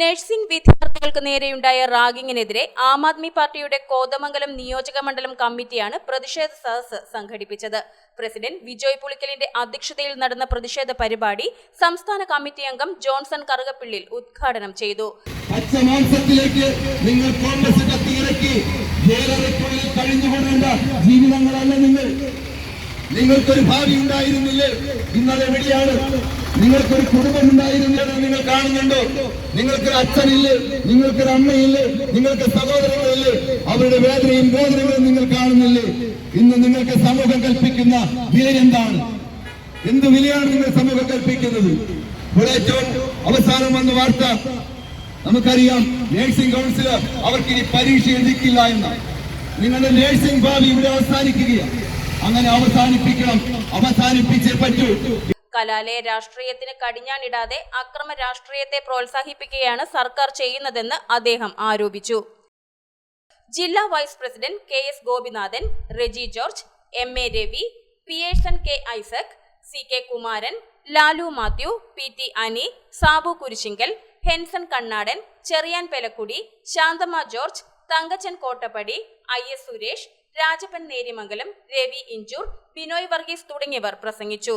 Nursing വിദ്യാർത്ഥികൾക്ക് നേരെയുണ്ടായ റാഗിങ്ങിനെതിരെ ആം ആദ്മി പാർട്ടിയുടെ കോതമംഗലം നിയോജക മണ്ഡലം കമ്മിറ്റിയാണ് പ്രതിഷേധ സദസ് സംഘടിപ്പിച്ചത്. പ്രസിഡന്റ് വിജയ് പുളിക്കലിന്റെ അധ്യക്ഷതയിൽ നടന്ന പ്രതിഷേധ പരിപാടി സംസ്ഥാന കമ്മിറ്റി അംഗം ജോൺസൺ കറുകപ്പിള്ളിൽ ഉദ്ഘാടനം ചെയ്തു. നിങ്ങൾ കോൺഗ്രസ് ജീവിതങ്ങളല്ല നിങ്ങൾ. നിങ്ങൾക്കൊരു ഭാവി ഉണ്ടായിരുന്നില്ലേ? ഇന്നത് എവിടെയാണ് നിങ്ങൾക്കൊരു കുടുംബം ഉണ്ടായിരുന്നില്ലെന്ന് നിങ്ങൾ കാണുന്നുണ്ടോ? നിങ്ങൾക്കൊരു അച്ഛനില്ലേ നിങ്ങൾക്കൊരു അമ്മയില്ല നിങ്ങൾക്ക് സഹോദരങ്ങളില്ലേ. അവരുടെ വേദനയും ബോധനകളും നിങ്ങൾ കാണുന്നില്ലേ. ഇന്ന് നിങ്ങൾക്ക് സമൂഹം കൽപ്പിക്കുന്ന വില എന്താണ് എന്ത് വിലയാണ് നിങ്ങൾ സമൂഹം കൽപ്പിക്കുന്നത്? ഇവിടെ ഏറ്റവും അവസാനം വന്ന വാർത്ത. നമുക്കറിയാം നേഴ്സിംഗ് കൗൺസിലർ അവർക്ക് ഇനി പരീക്ഷ എഴുതിക്കില്ല എന്ന്. നിങ്ങളുടെ നേഴ്സിംഗ് ഭാവി ഇവിടെ അവസാനിക്കുകയാണ്. അങ്ങനെ അവസാനിപ്പിക്കണം അവസാനിപ്പിച്ചേ പറ്റൂ. കലാലയ രാഷ്ട്രീയത്തിന് കടിഞ്ഞാണിടാതെ അക്രമ രാഷ്ട്രീയത്തെ പ്രോത്സാഹിപ്പിക്കുകയാണ് സർക്കാർ ചെയ്യുന്നതെന്ന് അദ്ദേഹം ആരോപിച്ചു. ജില്ലാ vice president K S Gopinathan Reji George M A Ravi Pearson K Isaac C K Kumaran Lalu Mathew P T Ani Sabu Kurisinkal Henson Kannadan Cheriyan Pelakkudi Shanthamma George Thankachan Kottappady I S Suresh Rajappan Nerimangalam Ravi Inchoor Binoy Varghese തുടങ്ങിയവർ പ്രസംഗിച്ചു.